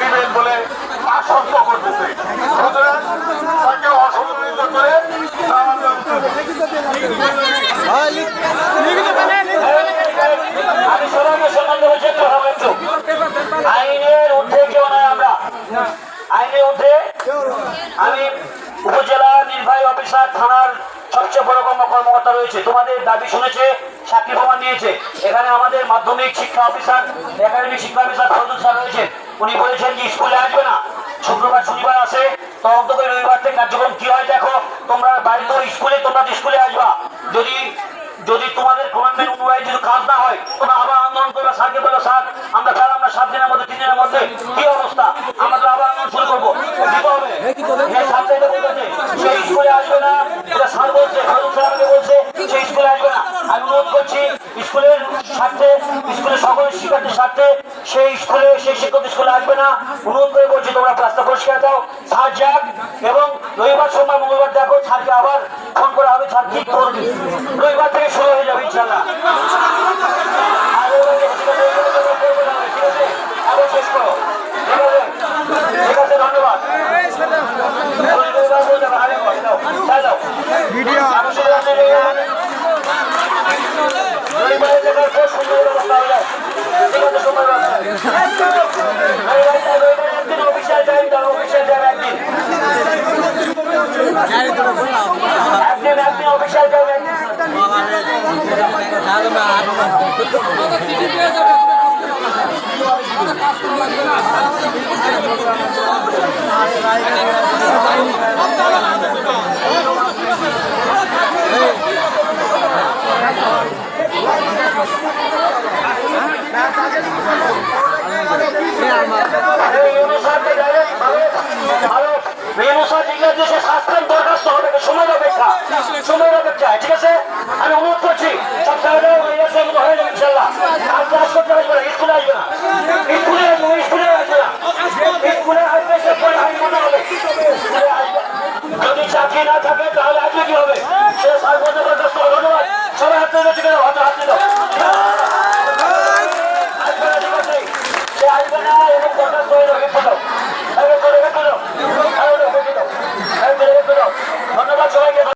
দিবেন বলে আশ্বস্ত করতেছে। আইনের ঊর্ধ্বে আমি উপজেলা নির্বাহী অফিসার থানার সবচেয়ে বড় কর্ম কর্মকর্তা রয়েছে। তোমাদের দাবি শুনেছে, সাক্ষী প্রমাণ নিয়েছে। এখানে আমাদের মাধ্যমিক শিক্ষা অফিসার, একাডেমিক শিক্ষা অফিসার ফজল রয়েছেন। উনি বলেছেন যে স্কুলে আসবে না। শুক্রবার শনিবার আসে তদন্ত করে রবিবার থেকে কার্যক্রম কি হয় দেখো, তোমরা বাড়িতে স্কুলে, তোমরা স্কুলে আসবা। যদি যদি তোমাদের কমান্ডমেন্ট অনুযায়ী যদি কাজ না হয় তোমরা আবার আন্দোলন করবে স্যারকে বলো স্যার আমরা পেলাম না সাত দিনের মধ্যে তিন দিনের মধ্যে কি অবস্থা আমরা তো আবার আন্দোলন শুরু করব দিতে হবে হ্যাঁ, স্যার তো এটা বলতেছে, সে স্কুলে আসবে না এটা স্যার বলছে ফারুক স্যার আমাকে বলছে সে স্কুলে আসবে না আমি অনুরোধ করছি স্কুলের স্বার্থে স্কুলের সকল শিক্ষার্থীর স্বার্থে সেই স্কুলে সেই শিক্ষক স্কুলে আসবে না। অনুরোধ করে বলছি তোমরা রাস্তা পরিষ্কার দাও। স্যার যাক এবং রবিবার সোমবার মঙ্গলবার দেখো স্যারকে আবার ফোন করা হবে স্যার ঠিক করবে? রবিবার থেকে শুরু হয়ে যাবে ইনশাল্লাহ আর ওই রবিবার থেকে করবে না, ঠিক আছে? আবার শেষ করো ঠিক আছে ঠিক আছে ধন্যবাদ ওই রবিবার বলে যাবে, আরে বাবা, দাও, ছাড় দাও। আমি শুধু আপনি রবিবারের জায়গায় পর সুন্দর ব্যবস্থা হয়ে যায় ঠিক আছে সময় ব্যবস্থা রবিবার একদিন অফিসিয়াল টাইম দাও অফিসিয়াল টাইম একদিন একদিন একদিন অফিসিয়াল টাইম সময়ের অপেক্ষা ঠিক আছে আমি